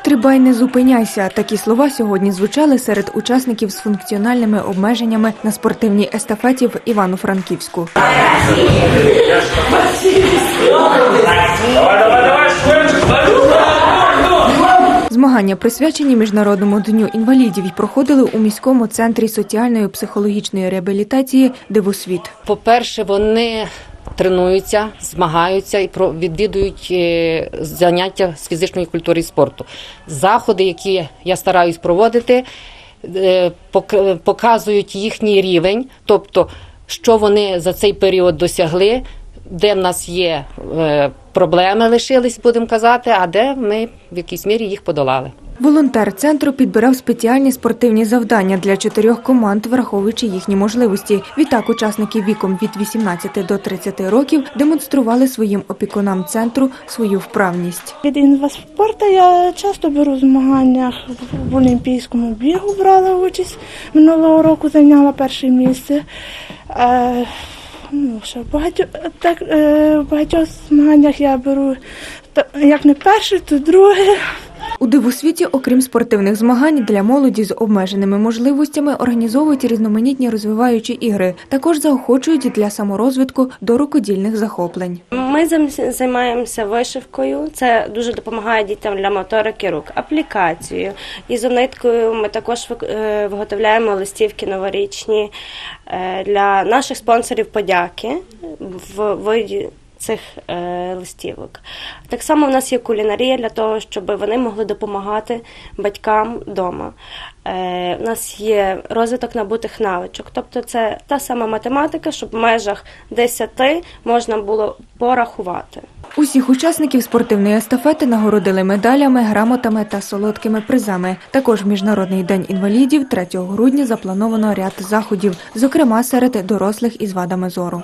Стрибай, не зупиняйся. Такі слова сьогодні звучали серед учасників з функціональними обмеженнями на спортивній естафеті в Івано-Франківську. Змагання присвячені міжнародному дню інвалідів і проходили у міському центрі соціальної психологічної реабілітації Дивосвіт. По-перше, вони тренуються, змагаються і відвідують е, заняття з фізичної культури і спорту. Заходи, які я стараюсь проводити, е, показують їхній рівень, тобто, що вони за цей період досягли, де в нас є е, проблеми лишились, будемо казати, а де ми в якійсь мірі їх подолали. Волонтер центру підбирав спеціальні спортивні завдання для чотирьох команд, враховуючи їхні можливості. Відтак учасники віком від 18 до 30 років демонстрували своїм опікунам центру свою вправність. Від інваспорту я часто беру в змаганнях в олімпійському бігу брала участь. Минулого року зайняла перше місце. Ну, що, багатьох, так, е, в багатьох змаганнях я беру як не перше, то друге. У дивосвіті, окрім спортивних змагань, для молоді з обмеженими можливостями організовують різноманітні розвиваючі ігри. Також заохочують для саморозвитку до рукодільних захоплень. Ми займаємося вишивкою. Це дуже допомагає дітям для моторики рук. Аплікацією. Ізониткою ми також е, виготовляємо листівки новорічні е, для наших спонсорів подяки в виді цих е, листівок. Так само в нас є кулінарія для того, щоб вони могли допомагати батькам вдома. Е, у нас є розвиток набутих навичок, тобто це та сама математика, щоб в межах 10 можна було порахувати. Усіх учасників спортивної естафети нагородили медалями, грамотами та солодкими призами. Також в Міжнародний день інвалідів 3 грудня заплановано ряд заходів, зокрема серед дорослих із вадами зору.